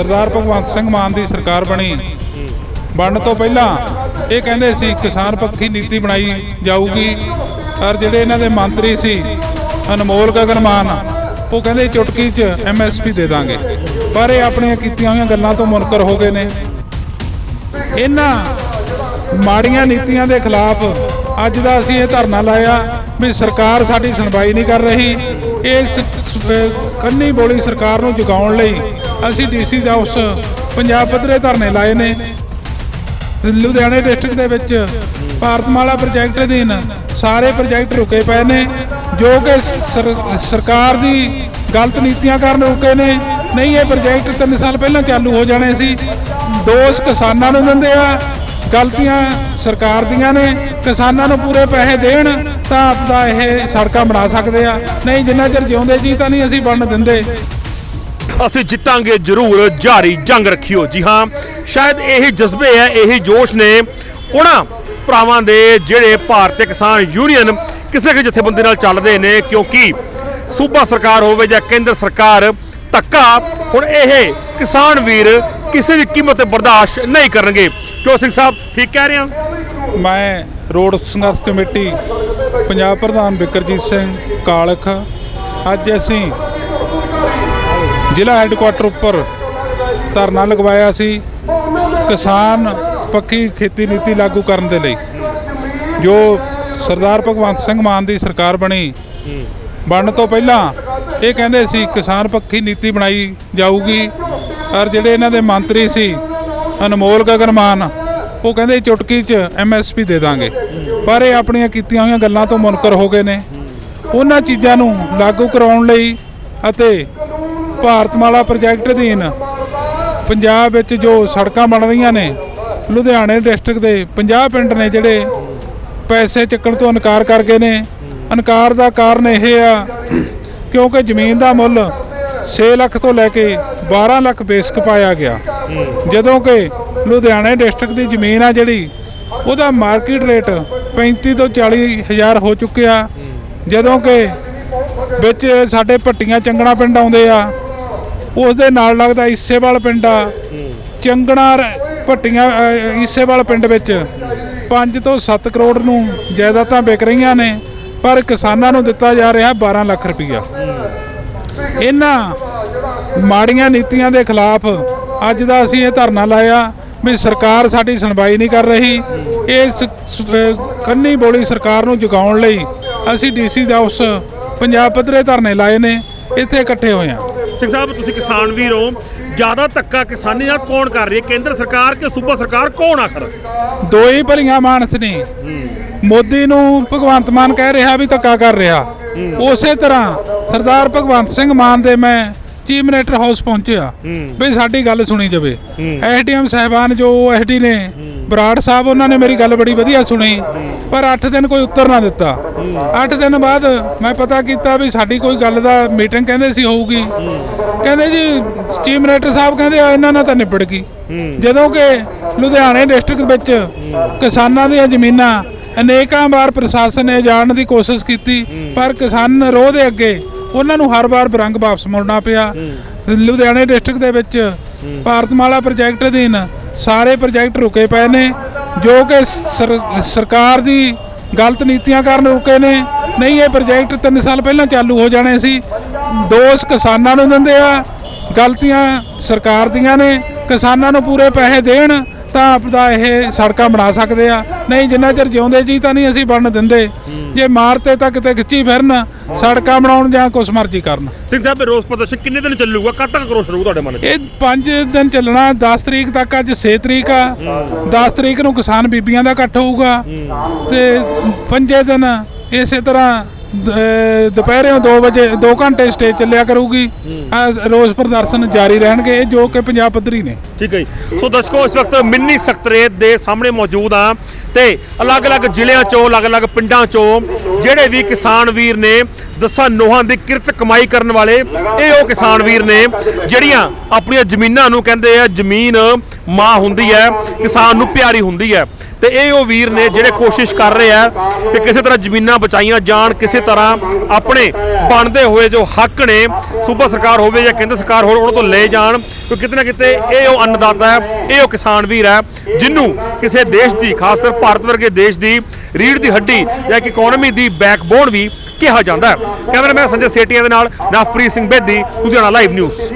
ਸਰਦਾਰ ਭਗਵੰਤ ਸਿੰਘ ਮਾਨ ਦੀ ਸਰਕਾਰ ਬਣੀ। ਬਣਨ ਤੋਂ ਪਹਿਲਾਂ ਇਹ ਕਹਿੰਦੇ ਸੀ, ਕਿਸਾਨ ਪੱਖੀ ਨੀਤੀ ਬਣਾਈ ਜਾਊਗੀ। ਔਰ ਜਿਹੜੇ ਇਹਨਾਂ ਦੇ ਮੰਤਰੀ ਸੀ, ਅਨਮੋਲ ਗਗਨ ਮਾਨ ਉਹ ਕਹਿੰਦੇ ਚੁਟਕੀ 'ਚ ਐਮਐਸਪੀ ਦੇ ਦਾਂਗੇ। ਪਰ ਇਹ ਆਪਣੀਆਂ ਕੀਤੀਆਂ ਹੋਈਆਂ ਗੱਲਾਂ ਤੋਂ ਮੁਨਕਰ ਹੋ ਗਏ ਨੇ। ਇਹਨਾਂ ਮਾੜੀਆਂ ਨੀਤੀਆਂ ਦੇ ਖਿਲਾਫ ਅੱਜ ਦਾ ਅਸੀਂ ਇਹ ਧਰਨਾ ਲਾਇਆ। ਵੀ ਸਰਕਾਰ ਸਾਡੀ ਸੁਣਵਾਈ ਨਹੀਂ ਕਰ ਰਹੀ। ਇਸ ਕੰਨੀ ਬੋਲੀ ਸਰਕਾਰ ਨੂੰ ਜਗਾਉਣ ਲਈ ਅਸੀਂ ਡੀਸੀ ਦਾ ਉਸ ਪੰਜਾਬ ਪੱਧਰੇ ਧਰਨੇ ਲਾਏ ਨੇ। ਲੁਧਿਆਣੇ ਡਿਸਟ੍ਰਿਕਟ ਦੇ ਵਿੱਚ ਭਾਰਤਮਾਲਾ ਪ੍ਰੋਜੈਕਟ ਅਧੀਨ ਸਾਰੇ ਪ੍ਰੋਜੈਕਟ ਰੁਕੇ ਪਏ ਨੇ, ਜੋ ਕਿ ਸਰ- ਸਰਕਾਰ ਦੀ ਗਲਤ ਨੀਤੀਆਂ ਕਾਰਨ ਰੁਕੇ ਨੇ। ਨਹੀਂ, ਇਹ ਪ੍ਰੋਜੈਕਟ 3 ਸਾਲ ਪਹਿਲਾਂ ਚਾਲੂ ਹੋ ਜਾਣੇ ਸੀ। ਦੋਸ਼ ਕਿਸਾਨਾਂ ਨੂੰ ਦਿੰਦੇ ਆ, ਗਲਤੀਆਂ ਸਰਕਾਰ ਦੀਆਂ ਨੇ। ਕਿਸਾਨਾਂ ਨੂੰ ਪੂਰੇ ਪੈਸੇ ਦੇਣ ਤਾਂ ਆਪਦਾ ਇਹ ਸੜਕਾਂ ਬਣਾ ਸਕਦੇ ਆ। ਨਹੀਂ, ਜਿੰਨਾ ਚਿਰ ਜਿਉਂਦੇ ਜੀ, ਤਾਂ ਨਹੀਂ ਅਸੀਂ ਬਣਨ ਦਿੰਦੇ। ਅਸੀਂ ਜਿੱਤਾਂਗੇ ਜ਼ਰੂਰ। ਜਾਰੀ ਜੰਗ ਰੱਖਿਓ। ਜੀ ਹਾਂ, ਸ਼ਾਇਦ ਇਹੀ ਜਜ਼ਬੇ ਹੈ, ਇਹੀ ਜੋਸ਼ ਨੇ ਉਹਨਾਂ ਭਰਾਵਾਂ ਦੇ ਜਿਹੜੇ ਭਾਰਤੀ ਕਿਸਾਨ ਯੂਨੀਅਨ ਕਿਸੇ ਕਿ ਜਥੇਬੰਦੀ ਨਾਲ ਚੱਲਦੇ ਨੇ, ਕਿਉਂਕਿ ਸੂਬਾ ਸਰਕਾਰ ਹੋਵੇ ਜਾਂ ਕੇਂਦਰ ਸਰਕਾਰ, ਧੱਕਾ, ਹੁਣ ਇਹ ਕਿਸਾਨ ਵੀਰ ਕਿਸੇ ਵੀ ਕੀਮਤ ਤੇ ਬਰਦਾਸ਼ਤ ਨਹੀਂ ਕਰਨਗੇ। ਕਿਉਂ ਸਿੰਘ ਸਾਹਿਬ, ਠੀਕ ਕਹਿ ਰਹੇ ਹਾਂ ਮੈਂ ਰੋਡ ਸੰਘਰਸ਼ ਕਮੇਟੀ ਪੰਜਾਬ ਪ੍ਰਧਾਨ ਬਿਕਰਜੀਤ ਸਿੰਘ ਕਾਲਖ ਅੱਜ ਅਸੀਂ ਜ਼ਿਲ੍ਹਾ ਹੈੱਡਕੁਆਟਰ ਉੱਪਰ ਧਰਨਾ ਲਗਵਾਇਆ ਸੀ ਕਿਸਾਨ ਪੱਕੀ ਖੇਤੀ ਨੀਤੀ ਲਾਗੂ ਕਰਨ ਦੇ ਲਈ, ਜੋ ਸਰਦਾਰ ਭਗਵੰਤ ਸਿੰਘ ਮਾਨ ਦੀ ਸਰਕਾਰ ਬਣੀ। ਬਣਨ ਤੋਂ ਪਹਿਲਾਂ ਇਹ ਕਹਿੰਦੇ ਸੀ ਕਿਸਾਨ ਪੱਖੀ ਨੀਤੀ ਬਣਾਈ ਜਾਊਗੀ, ਔਰ ਜਿਹੜੇ ਇਹਨਾਂ ਦੇ ਮੰਤਰੀ ਸੀ ਅਨਮੋਲ ਗਗਨ ਮਾਨ ਉਹ ਕਹਿੰਦੇ ਚੁਟਕੀ 'ਚ ਐਮਐਸਪੀ ਦੇ ਦਾਂਗੇ। ਪਰ ਇਹ ਆਪਣੀਆਂ ਕੀਤੀਆਂ ਹੋਈਆਂ ਗੱਲਾਂ ਤੋਂ ਮੁਨਕਰ ਹੋ ਗਏ ਨੇ। ਉਹਨਾਂ ਚੀਜ਼ਾਂ ਨੂੰ ਲਾਗੂ ਕਰਾਉਣ ਲਈ ਅਤੇ ਭਾਰਤਮਾਲਾ ਪ੍ਰੋਜੈਕਟ ਅਧੀਨ ਪੰਜਾਬ ਵਿੱਚ ਜੋ ਸੜਕਾਂ ਬਣ ਰਹੀਆਂ ਨੇ, ਲੁਧਿਆਣੇ ਡਿਸਟ੍ਰਿਕਟ ਦੇ 50 ਪਿੰਡ ਨੇ ਜਿਹੜੇ ਪੈਸੇ ਚੱਕਣ ਤੋਂ ਇਨਕਾਰ ਕਰ ਗਏ ਨੇ। ਇਨਕਾਰ ਦਾ ਕਾਰਨ ਇਹ ਆ ਕਿਉਂਕਿ ਜ਼ਮੀਨ ਦਾ ਮੁੱਲ 6 ਲੱਖ ਤੋਂ ਲੈ ਕੇ 12 ਲੱਖ ਬੇਸਕ ਪਾਇਆ ਗਿਆ। ਜਦੋਂ ਕਿ ਲੁਧਿਆਣੇ ਡਿਸਟ੍ਰਿਕਟ ਦੀ ਜ਼ਮੀਨ ਆ ਜਿਹੜੀ ਉਹਦਾ ਮਾਰਕੀਟ ਰੇਟ 35 ਤੋਂ 40 ਹਜ਼ਾਰ ਹੋ ਚੁੱਕਿਆ। ਜਦੋਂ ਕਿ ਵਿੱਚ ਸਾਡੇ ਭੱਟੀਆਂ ਚੰਗਣਾ ਪਿੰਡ ਆਉਂਦੇ ਆ ਉਸ ਦੇ ਨਾਲ ਲੱਗਦਾ ਈਸੇਵਾਲ ਪਿੰਡ ਆ। ਚੰਗਣਾ ਅ, ਈਸੇਵਾਲ ਪਿੰਡ ਵਿੱਚ 5 ਤੋਂ 7 ਕਰੋੜ ਨੂੰ ਜਾਇਦਾਦਾਂ ਵਿਕ ਰਹੀਆਂ ਨੇ ਪਰ ਕਿਸਾਨਾਂ ਨੂੰ ਦਿੱਤਾ ਜਾ ਰਿਹਾ 12 ਲੱਖ ਰੁਪਈਆ। ਇਹਨਾਂ ਮਾੜੀਆਂ ਨੀਤੀਆਂ ਦੇ ਖਿਲਾਫ ਅੱਜ ਦਾ ਅਸੀਂ ਇਹ ਧਰਨਾ ਲਾਇਆ ਵੀ ਸਰਕਾਰ ਸਾਡੀ ਸੁਣਵਾਈ ਨਹੀਂ ਕਰ ਰਹੀ। ਇਸ ਕੰਨੀ ਬੋਲੀ ਸਰਕਾਰ ਨੂੰ ਜਗਾਉਣ ਲਈ ਅਸੀਂ ਡੀਸੀ ਦਾ ਉਸ ਪੰਜਾਬ ਪੱਧਰੇ ਧਰਨੇ ਲਾਏ ਨੇ ਇੱਥੇ ਇਕੱਠੇ ਹੋਏ ਹਾਂ। ਸਿੰਘ ਸਾਹਿਬ ਤੁਸੀਂ ਕਿਸਾਨ ਵੀਰ ਹੋ। ਜ਼ਿਆਦਾ ਧੱਕਾ ਕਿਸਾਨੀ ਨਾਲ ਕੌਣ ਕਰ ਰਹੀ ਹੈ? ਕੇਂਦਰ ਸਰਕਾਰ ਕਿ ਸੂਬਾ ਸਰਕਾਰ ਕੌਣ ਆਖਰ ਦੋ ਹੀ ਭਲੀਆਂ ਮਾਨਸ ਨੇ। ਮੋਦੀ ਨੂੰ ਭਗਵੰਤ ਮਾਨ ਕਹਿ ਰਿਹਾ ਵੀ ਧੱਕਾ ਕਰ ਰਿਹਾ। ਉਸੇ ਤਰ੍ਹਾਂ ਸਰਦਾਰ ਭਗਵੰਤ ਸਿੰਘ ਮਾਨ ਦੇ ਮੈਂ ਚੀਫ ਮਿਨਿਸਟਰ ਹਾਊਸ ਪਹੁੰਚਿਆ ਵੀ ਸਾਡੀ ਗੱਲ ਸੁਣੀ ਜਾਵੇ। ਐਸਡੀਐਮ ਸਾਹਿਬਾਨ ਜੋ ਐਸਡੀ ਨੇ ਬਰਾੜ ਸਾਹਿਬ ਉਹਨਾਂ ਨੇ ਮੇਰੀ ਗੱਲ ਬੜੀ ਵਧੀਆ ਸੁਣੀ। ਪਰ 8 ਦਿਨ ਕੋਈ ਉੱਤਰ ਨਾ ਦਿੱਤਾ। 8 ਦਿਨ ਬਾਅਦ ਮੈਂ ਪਤਾ ਕੀਤਾ ਵੀ ਸਾਡੀ ਕੋਈ ਗੱਲ ਦਾ ਮੀਟਿੰਗ ਕਹਿੰਦੇ ਸੀ ਹੋਊਗੀ। ਕਹਿੰਦੇ ਜੀ ਚੀਫ ਮਿਨਿਸਟਰ ਸਾਹਿਬ ਕਹਿੰਦੇ ਆ ਇਹਨਾਂ ਨਾਲ ਤਾਂ ਨਿਬੜ ਗਈ। ਜਦੋਂ ਕਿ ਲੁਧਿਆਣੇ ਡਿਸਟ੍ਰਿਕਟ ਵਿੱਚ ਕਿਸਾਨਾਂ ਦੀਆਂ ਜ਼ਮੀਨਾਂ ਅਨੇਕਾਂ ਵਾਰ ਪ੍ਰਸ਼ਾਸਨ ਨੇ ਜਾਣ ਦੀ ਕੋਸ਼ਿਸ਼ ਕੀਤੀ। ਪਰ ਕਿਸਾਨ ਰੋਹ ਦੇ ਅੱਗੇ ਉਹਨਾਂ ਨੂੰ ਹਰ ਵਾਰ ਬਰੰਗ ਵਾਪਸ ਮੁੜਨਾ ਪਿਆ। ਲੁਧਿਆਣੇ ਡਿਸਟ੍ਰਿਕਟ ਦੇ ਵਿੱਚ ਭਾਰਤਮਾਲਾ ਪ੍ਰੋਜੈਕਟ ਅਧੀਨ ਸਾਰੇ ਪ੍ਰੋਜੈਕਟ ਰੁਕੇ ਪਏ ਨੇ ਜੋ ਕਿ ਸਰ- ਸਰਕਾਰ ਦੀ ਗਲਤ ਨੀਤੀਆਂ ਕਾਰਨ ਰੁਕੇ ਨੇ। ਨਹੀਂ ਇਹ ਪ੍ਰੋਜੈਕਟ 3 ਸਾਲ ਪਹਿਲਾਂ ਚਾਲੂ ਹੋ ਜਾਣੇ ਸੀ। ਦੋਸ਼ ਕਿਸਾਨਾਂ ਨੂੰ ਦਿੰਦੇ ਆ ਗਲਤੀਆਂ ਸਰਕਾਰ ਦੀਆਂ ਨੇ। ਕਿਸਾਨਾਂ ਨੂੰ ਪੂਰੇ ਪੈਸੇ ਦੇਣ ਤਾਂ ਆਪਦਾ ਇਹ ਸੜਕਾਂ ਬਣਾ ਸਕਦੇ ਆ। ਨਹੀਂ ਜਿੰਨਾ ਚਿਰ ਜਿਉਂਦੇ ਜੀ ਤਾਂ ਨਹੀਂ ਅਸੀਂ ਬਣਨ ਦਿੰਦੇ। ਜੇ ਮਾਰਤੇ ਤਾਂ ਕਿਤੇ ਖਿੱਚੀ ਫਿਰਨ ਸੜਕਾਂ ਬਣਾਉਣ ਜਾਂ ਕੁਛ ਮਰਜ਼ੀ ਕਰਨ। ਸਿੰਘ ਸਾਹਿਬ ਰੋਸ ਪ੍ਰਦਰਸ਼ਨ ਕਿੰਨੇ ਦਿਨ ਚੱਲੂਗਾ? ਕਦ ਤੱਕ ਰੋਸ ਰਹੂ ਤੁਹਾਡੇ ਮਨ 'ਚ? ਇਹ 5 ਦਿਨ ਚੱਲਣਾ 10 ਤਰੀਕ ਤੱਕ ਅੱਜ 6 ਤਰੀਕ ਆ। 10 ਤਰੀਕ ਨੂੰ ਕਿਸਾਨ ਬੀਬੀਆਂ ਦਾ ਇਕੱਠ ਹੋਊਗਾ। ਤੇ ਪੰਜੇ ਦਿਨ ਇਸੇ ਤਰ੍ਹਾਂ ਦੁਪਹਿਰੇ 2 ਵਜੇ 2 ਘੰਟੇ ਸਟੇਜ ਚੱਲਿਆ ਕਰੂਗੀ। ਰੋਜ਼ ਪ੍ਰਦਰਸ਼ਨ ਜਾਰੀ ਰਹਿਣਗੇ। ਇਹ ਜੋ ਕਿ ਪੰਜਾਬ ਪੱਧਰੀ ਨੇ। ਠੀਕ ਹੈ ਜੀ। ਸੋ ਦਰਸ਼ਕੋ, ਇਸ ਵਕਤ ਮਿੰਨੀ ਸਕਤਰੇਤ ਦੇ ਸਾਹਮਣੇ ਮੌਜੂਦ ਆ ਤੇ ਅਲੱਗ-ਅਲੱਗ ਜ਼ਿਲ੍ਹਿਆਂ ਚੋਂ, ਅਲੱਗ-ਅਲੱਗ ਪਿੰਡਾਂ ਚੋਂ ਜਿਹੜੇ ਵੀ ਕਿਸਾਨ ਵੀਰ ਨੇ ਦਸਾਂ ਨੋਹਾਂ ਦੀ ਕਿਰਤ ਕਮਾਈ ਕਰਨ ਵਾਲੇ, ਇਹ ਉਹ ਕਿਸਾਨ ਵੀਰ ਨੇ ਜਿਹੜੀਆਂ ਆਪਣੀਆਂ ਜ਼ਮੀਨਾਂ ਨੂੰ ਕਹਿੰਦੇ ਆ, ਜ਼ਮੀਨ ਮਾਂ ਹੁੰਦੀ ਹੈ, ਕਿਸਾਨ ਨੂੰ ਪਿਆਰੀ ਹੁੰਦੀ ਹੈ। ਤੇ ਇਹ ਉਹ ਵੀਰ ਨੇ ਜਿਹੜੇ ਕੋਸ਼ਿਸ਼ ਕਰ ਰਹੇ ਆ ਕਿ ਕਿਸੇ ਤਰ੍ਹਾਂ ਜ਼ਮੀਨਾਂ ਬਚਾਈਆਂ ਜਾਣ, ਕਿਸੇ ਤਰ੍ਹਾਂ ਆਪਣੇ ਬਣਦੇ ਹੋਏ ਜੋ ਹੱਕ ਨੇ ਸੂਬਾ ਸਰਕਾਰ ਹੋਵੇ ਜਾਂ ਕੇਂਦਰ ਸਰਕਾਰ ਹੋਵੇ, ਉਹਨਾਂ ਤੋਂ ਲਏ ਜਾਣ, ਕਿਉਂਕਿ ਕਿਤੇ ਨਾ ਕਿਤੇ ਇਹ ਉਹ ਅੰਨਦਾਤਾ ਹੈ, ਇਹ ਉਹ ਕਿਸਾਨ ਵੀਰ ਹੈ ਜਿਹਨੂੰ ਕਿਸੇ ਦੇਸ਼ ਦੀ, ਖਾਸ ਕਰ ਭਾਰਤ ਵਰਗੇ ਦੇਸ਼ ਦੀ ਰੀੜ ਦੀ ਹੱਡੀ ਜਾਂ ਕਿ ਇਕਨੋਮੀ ਦੀ ਬੈਕਬੋਨ ਵੀ ਕਿਹਾ ਜਾਂਦਾ ਹੈ। ਕੈਮਰਾਮੈਨ ਸੰਜੇ ਸੇਟੀਆਂ ਦੇ ਨਾਲ ਨਵਪ੍ਰੀਤ ਸਿੰਘ ਬੇਦੀ, ਲੁਧਿਆਣਾ ਲਾਈਵ ਨਿਊਜ਼